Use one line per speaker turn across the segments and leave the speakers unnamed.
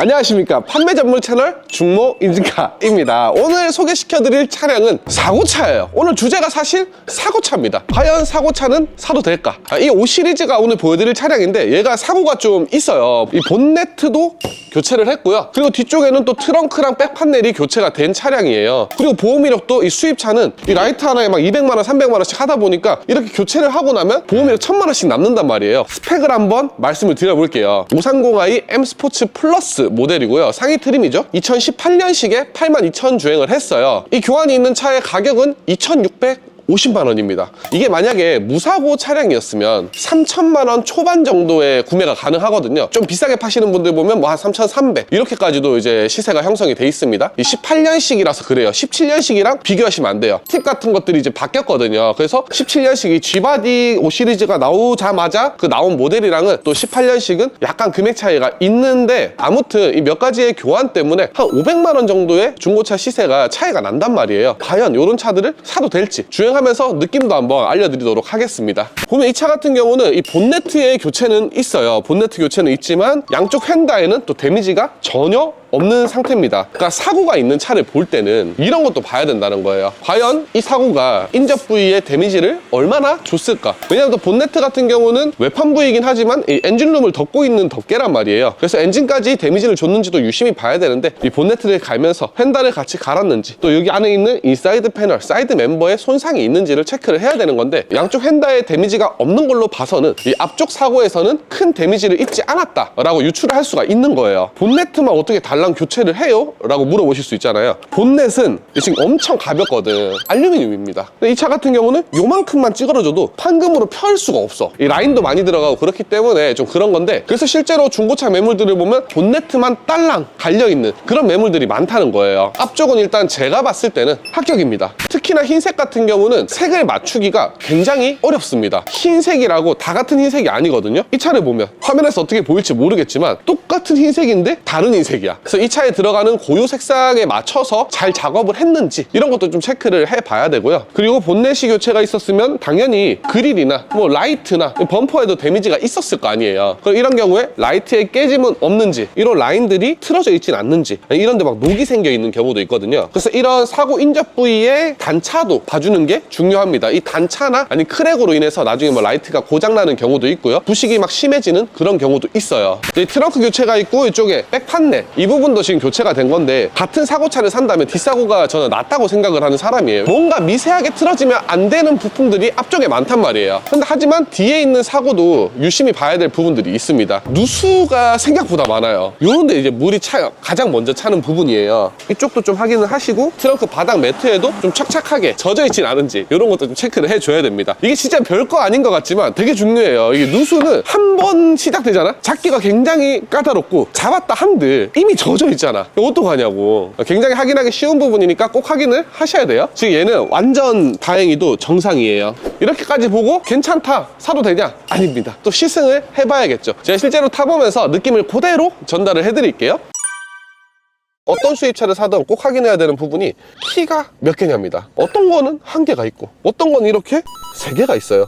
안녕하십니까. 판매 전문 채널 중모 인증카입니다. 오늘 소개시켜드릴 차량은 사고차예요. 오늘 주제가 사실 사고차입니다. 과연 사고차는 사도 될까? 아, 이5 시리즈가 오늘 보여드릴 차량인데 얘가 사고가 좀 있어요. 이 본네트도 교체를 했고요. 그리고 뒤쪽에는 또 트렁크랑 백 판넬이 교체가 된 차량이에요. 그리고 보험 이력도 이 수입차는 이 라이트 하나에 막 200만원 300만원씩 하다 보니까 이렇게 교체를 하고 나면 보험 이력 1000만원씩 남는단 말이에요. 스펙을 한번 말씀을 드려볼게요. 530i M 스포츠 플러스 모델이고요. 상위 트림이죠. 2018년식에 82,000 주행을 했어요. 이 교환이 있는 차의 가격은 2,600 50만 원입니다. 이게 만약에 무사고 차량이었으면 3천만 원 초반 정도의 구매가 가능하거든요. 좀 비싸게 파시는 분들 보면 뭐 한 3,300 이렇게까지도 이제 시세가 형성이 돼 있습니다. 이 18년식이라서 그래요. 17년식이랑 비교하시면 안 돼요. 팁 같은 것들이 이제 바뀌었거든요. 그래서 17년식이 G바디 5 시리즈가 나오자마자 그 나온 모델이랑은 또 18년식은 약간 금액 차이가 있는데 아무튼 이 몇 가지의 교환 때문에 한 500만 원 정도의 중고차 시세가 차이가 난단 말이에요. 과연 이런 차들을 사도 될지 주행 하면서 느낌도 한번 알려드리도록 하겠습니다. 보면 이 차 같은 경우는 이 본네트의 교체는 있어요. 본네트 교체는 있지만 양쪽 휀다에는 또 데미지가 전혀 없는 상태입니다. 그러니까 사고가 있는 차를 볼 때는 이런 것도 봐야 된다는 거예요. 과연 이 사고가 인접 부위에 데미지를 얼마나 줬을까? 왜냐하면 또 본네트 같은 경우는 외판 부위이긴 하지만 이 엔진룸을 덮고 있는 덮개란 말이에요. 그래서 엔진까지 데미지를 줬는지도 유심히 봐야 되는데 이 본네트를 갈면서 휀다를 같이 갈았는지 또 여기 안에 있는 이 사이드 패널, 사이드 멤버에 손상이 있는지를 체크를 해야 되는 건데 양쪽 휀다에 데미지가 없는 걸로 봐서는 이 앞쪽 사고에서는 큰 데미지를 입지 않았다라고 유추를 할 수가 있는 거예요. 본네트만 어떻게 달랑 교체를 해요? 라고 물어보실 수 있잖아요. 본넷은 지금 엄청 가볍거든. 알루미늄입니다. 근데 이 차 같은 경우는 요만큼만 찌그러져도 판금으로 펼 수가 없어. 이 라인도 많이 들어가고 그렇기 때문에 좀 그런 건데 그래서 실제로 중고차 매물들을 보면 본네트만 딸랑 갈려있는 그런 매물들이 많다는 거예요. 앞쪽은 일단 제가 봤을 때는 합격입니다. 특히나 흰색 같은 경우는 색을 맞추기가 굉장히 어렵습니다. 흰색이라고 다 같은 흰색이 아니거든요. 이 차를 보면 화면에서 어떻게 보일지 모르겠지만 똑같은 흰색인데 다른 흰색이야. 그래서 이 차에 들어가는 고유 색상에 맞춰서 잘 작업을 했는지 이런 것도 좀 체크를 해봐야 되고요. 그리고 본넷이 교체가 있었으면 당연히 그릴이나 뭐 라이트나 범퍼에도 데미지가 있었을 거 아니에요. 그럼 이런 경우에 라이트에 깨짐은 없는지 이런 라인들이 틀어져 있진 않는지 이런 데 막 녹이 생겨 있는 경우도 있거든요. 그래서 이런 사고 인접 부위의 단차도 봐주는 게 중요합니다. 이 단차나 아니 크랙으로 인해서 나중에 뭐 라이트가 고장나는 경우도 있고요. 부식이 막 심해지는 그런 경우도 있어요. 이 트렁크 교체가 있고 이쪽에 백 판넬 이 부분도 지금 교체가 된 건데 같은 사고차를 산다면 뒷사고가 저는 낫다고 생각을 하는 사람이에요. 뭔가 미세하게 틀어지면 안 되는 부품들이 앞쪽에 많단 말이에요. 근데 하지만 뒤에 있는 사고도 유심히 봐야 될 부분들이 있습니다. 누수가 생각보다 많아요. 요런데 이제 물이 차요. 가장 먼저 차는 부분이에요. 이쪽도 좀 확인을 하시고 트렁크 바닥 매트에도 좀 착착하게 젖어 있진 않은지 이런 것도 좀 체크를 해줘야 됩니다. 이게 진짜 별거 아닌 것 같지만 되게 중요해요. 이게 누수는 한 번 시작되잖아? 잡기가 굉장히 까다롭고 잡았다 한들 이미 젖어 있잖아. 이거 어떡하냐고. 굉장히 확인하기 쉬운 부분이니까 꼭 확인을 하셔야 돼요. 지금 얘는 완전 다행히도 정상이에요. 이렇게까지 보고 괜찮다. 사도 되냐? 아닙니다. 또 시승을 해봐야겠죠. 제가 실제로 타보면서 느낌을 그대로 전달을 해드릴게요. 어떤 수입차를 사든 꼭 확인해야 되는 부분이 키가 몇 개냐입니다. 어떤 거는 한 개가 있고 어떤 건 이렇게 세 개가 있어요.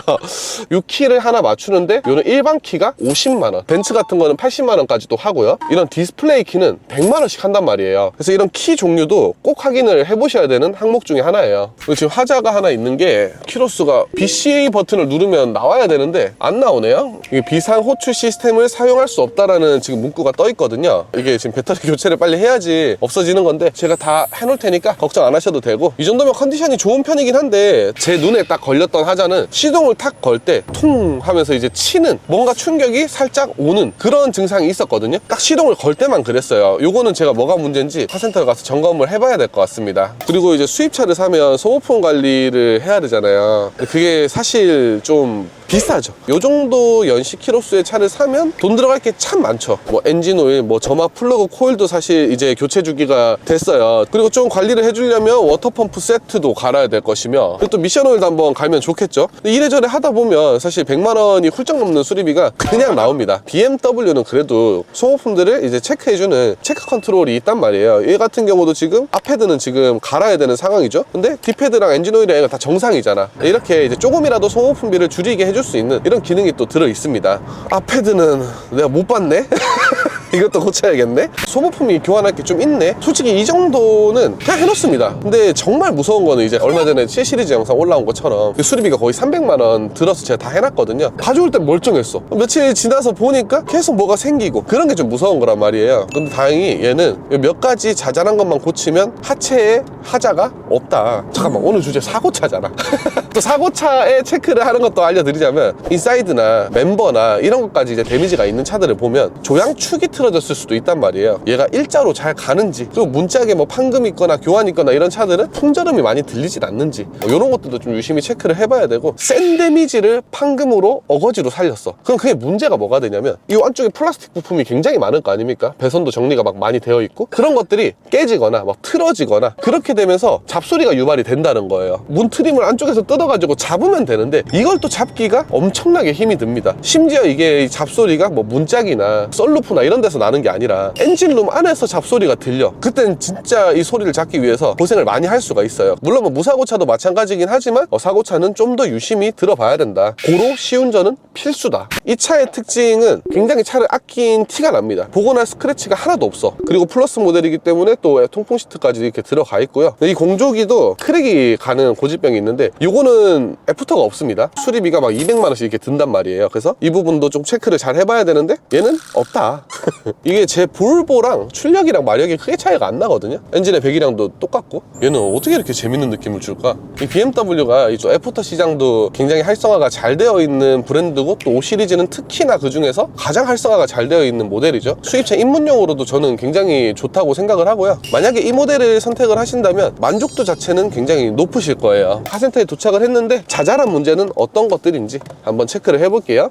이 키를 하나 맞추는데 이는 일반 키가 50만 원, 벤츠 같은 거는 80만 원까지도 하고요. 이런 디스플레이 키는 100만 원씩 한단 말이에요. 그래서 이런 키 종류도 꼭 확인을 해보셔야 되는 항목 중에 하나예요. 그리고 지금 화자가 하나 있는 게 키로수가 BCA 버튼을 누르면 나와야 되는데 안 나오네요. 이게 비상 호출 시스템을 사용할 수 없다라는 지금 문구가 떠 있거든요. 이게 지금 배터리 교체를 빨리 해야지 없어지는 건데 제가 다 해놓을 테니까 걱정 안 하셔도 되고 이 정도면 컨디션이 좋은 편이긴 한데 제 눈에 딱 걸렸던 하자는 시동을 탁 걸 때 퉁 하면서 이제 치는 뭔가 충격이 살짝 오는 그런 증상이 있었거든요. 딱 시동을 걸 때만 그랬어요. 요거는 제가 뭐가 문제인지 카센터에 가서 점검을 해봐야 될 것 같습니다. 그리고 이제 수입차를 사면 소모품 관리를 해야 되잖아요. 그게 사실 좀 비싸죠. 요 정도 연식 키로수의 차를 사면 돈 들어갈 게 참 많죠. 뭐 엔진 오일, 뭐 점막 플러그 코일도 사실 이제 교체 주기가 됐어요. 그리고 좀 관리를 해주려면 워터펌프 세트도 갈아야 될 것이며 또 미션 오일도 한번 갈면 좋겠죠. 이래저래 하다 보면 사실 100만 원이 훌쩍 넘는 수리비가 그냥 나옵니다. BMW는 그래도 소모품들을 이제 체크해주는 체크 컨트롤이 있단 말이에요. 얘 같은 경우도 지금 앞헤드는 지금 갈아야 되는 상황이죠. 근데 뒷헤드랑 엔진 오일이랑 다 정상이잖아. 이렇게 이제 조금이라도 소모품비를 줄이게 해줄 수 있는 이런 기능이 또 들어 있습니다. 앞헤드는 내가 못 봤네. 이것도 고쳐야겠네. 소모품이 교환할 게 좀 있네. 솔직히 이 정도는 그냥 해놓습니다. 근데 정말 무서운 거는 이제 얼마 전에 7 시리즈 영상 올라온 것처럼 그 수리비가 거의 300만 원 들어서 제가 다 해놨거든요. 가져올 때 멀쩡했어. 며칠 지나서 보니까 계속 뭐가 생기고 그런 게 좀 무서운 거란 말이에요. 근데 다행히 얘는 몇 가지 자잘한 것만 고치면 하체에 하자가 없다. 잠깐만 오늘 주제 사고차잖아. 또 사고차에 체크를 하는 것도 알려드리자면 인사이드나 멤버나 이런 것까지 이제 데미지가 있는 차들을 보면 조향 축이 틀 어졌을 수도 있단 말이에요. 얘가 일자로 잘 가는지 그리고 문짝에 뭐 판금 있거나 교환 있거나 이런 차들은 풍절음이 많이 들리질 않는지 뭐 이런 것들도 좀 유심히 체크를 해봐야 되고 센 데미지를 판금으로 어거지로 살렸어. 그럼 그게 문제가 뭐가 되냐면 이 안쪽에 플라스틱 부품이 굉장히 많을 거 아닙니까? 배선도 정리가 막 많이 되어 있고 그런 것들이 깨지거나 막 틀어지거나 그렇게 되면서 잡소리가 유발이 된다는 거예요. 문 트림을 안쪽에서 뜯어가지고 잡으면 되는데 이걸 또 잡기가 엄청나게 힘이 듭니다. 심지어 이게 이 잡소리가 뭐 문짝이나 썰루프나 이런 데서 나는 게 아니라 엔진룸 안에서 잡소리가 들려. 그땐 진짜 이 소리를 잡기 위해서 고생을 많이 할 수가 있어요. 물론 뭐 무사고차도 마찬가지긴 하지만 어, 사고차는 좀 더 유심히 들어봐야 된다. 고로 시운전은 필수다. 이 차의 특징은 굉장히 차를 아낀 티가 납니다. 보거나 스크래치가 하나도 없어. 그리고 플러스 모델이기 때문에 또 통풍 시트까지 이렇게 들어가 있고요. 이 공조기도 크랙이 가는 고질병이 있는데 이거는 애프터가 없습니다. 수리비가 막 200만 원씩 이렇게 든단 말이에요. 그래서 이 부분도 좀 체크를 잘 해봐야 되는데 얘는 없다. 이게 제 볼보랑 출력이랑 마력이 크게 차이가 안 나거든요. 엔진의 배기량도 똑같고 얘는 어떻게 이렇게 재밌는 느낌을 줄까? 이 BMW가 이 애프터 시장도 굉장히 활성화가 잘 되어 있는 브랜드고 또 5 시리즈는 특히나 그 중에서 가장 활성화가 잘 되어 있는 모델이죠. 수입차 입문용으로도 저는 굉장히 좋다고 생각을 하고요. 만약에 이 모델을 선택을 하신다면 만족도 자체는 굉장히 높으실 거예요. 카센터에 도착을 했는데 자잘한 문제는 어떤 것들인지 한번 체크를 해볼게요.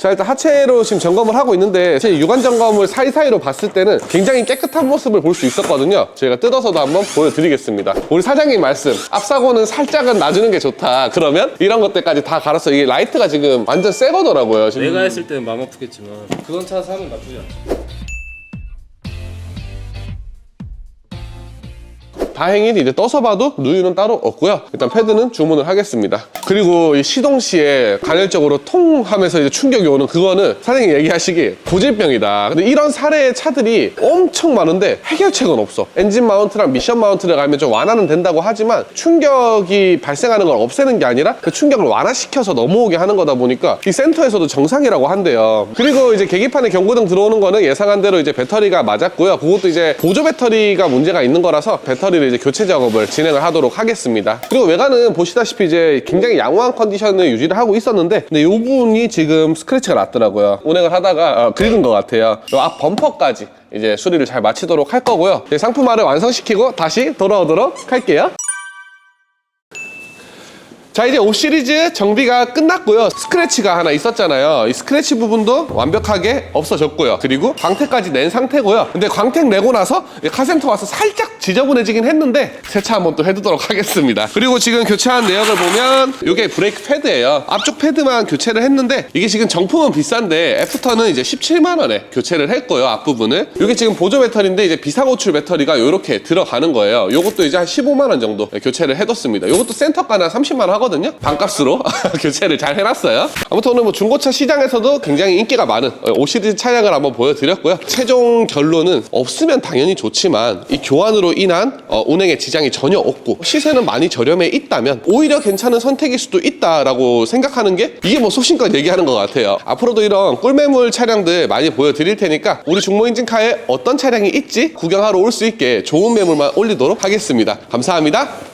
자 일단 하체로 지금 점검을 하고 있는데 제 육안 점검을 사이사이로 봤을 때는 굉장히 깨끗한 모습을 볼 수 있었거든요. 제가 뜯어서도 한번 보여드리겠습니다. 우리 사장님 말씀 앞사고는 살짝은 놔주는 게 좋다. 그러면 이런 것들까지 다 갈았어 이게 라이트가 지금 완전 새 거더라고요. 지금
내가 했을 때는 마음 아프겠지만 그런 차 사면 나쁘지 않아.
다행히 이제 떠서 봐도 누유는 따로 없고요. 일단 패드는 주문을 하겠습니다. 그리고 이 시동 시에 간헐적으로 통 하면서 이제 충격이 오는 그거는 사장님 얘기하시기 고질병이다. 근데 이런 사례의 차들이 엄청 많은데 해결책은 없어. 엔진 마운트랑 미션 마운트를 가면 좀 완화는 된다고 하지만 충격이 발생하는 걸 없애는 게 아니라 그 충격을 완화시켜서 넘어오게 하는 거다 보니까 이 센터에서도 정상이라고 한대요. 그리고 이제 계기판에 경고등 들어오는 거는 예상한 대로 이제 배터리가 맞았고요. 그것도 이제 보조 배터리가 문제가 있는 거라서 배터리를 이제 교체 작업을 진행을 하도록 하겠습니다. 그리고 외관은 보시다시피 이제 굉장히 양호한 컨디션을 유지를 하고 있었는데 근데 이 부분이 지금 스크래치가 났더라고요. 운행을 하다가 어, 긁은 것 같아요. 이앞 범퍼까지 이제 수리를 잘 마치도록 할 거고요. 이제 상품화를 완성시키고 다시 돌아오도록 할게요. 자 이제 5 시리즈 정비가 끝났고요. 스크래치가 하나 있었잖아요. 이 스크래치 부분도 완벽하게 없어졌고요. 그리고 광택까지 낸 상태고요. 근데 광택 내고 나서 이 카센터 와서 살짝 지저분해지긴 했는데 세차 한번 또 해두도록 하겠습니다. 그리고 지금 교체한 내역을 보면 이게 브레이크 패드예요. 앞쪽 패드만 교체를 했는데 이게 지금 정품은 비싼데 애프터는 이제 17만 원에 교체를 했고요 앞부분을. 이게 지금 보조 배터리인데 이제 비상호출 배터리가 이렇게 들어가는 거예요. 이것도 이제 한 15만 원 정도 교체를 해뒀습니다. 이것도 센터가는 한 30만 원 하거든요? 반값으로. 교체를 잘 해놨어요. 아무튼 오늘 뭐 중고차 시장에서도 굉장히 인기가 많은 5 시리즈 차량을 한번 보여드렸고요. 최종 결론은 없으면 당연히 좋지만 이 교환으로 인한 어, 운행에 지장이 전혀 없고 시세는 많이 저렴해 있다면 오히려 괜찮은 선택일 수도 있다라고 생각하는 게 이게 뭐 소신껏 얘기하는 것 같아요. 앞으로도 이런 꿀매물 차량들 많이 보여드릴 테니까 우리 중모인진카에 어떤 차량이 있지 구경하러 올 수 있게 좋은 매물만 올리도록 하겠습니다. 감사합니다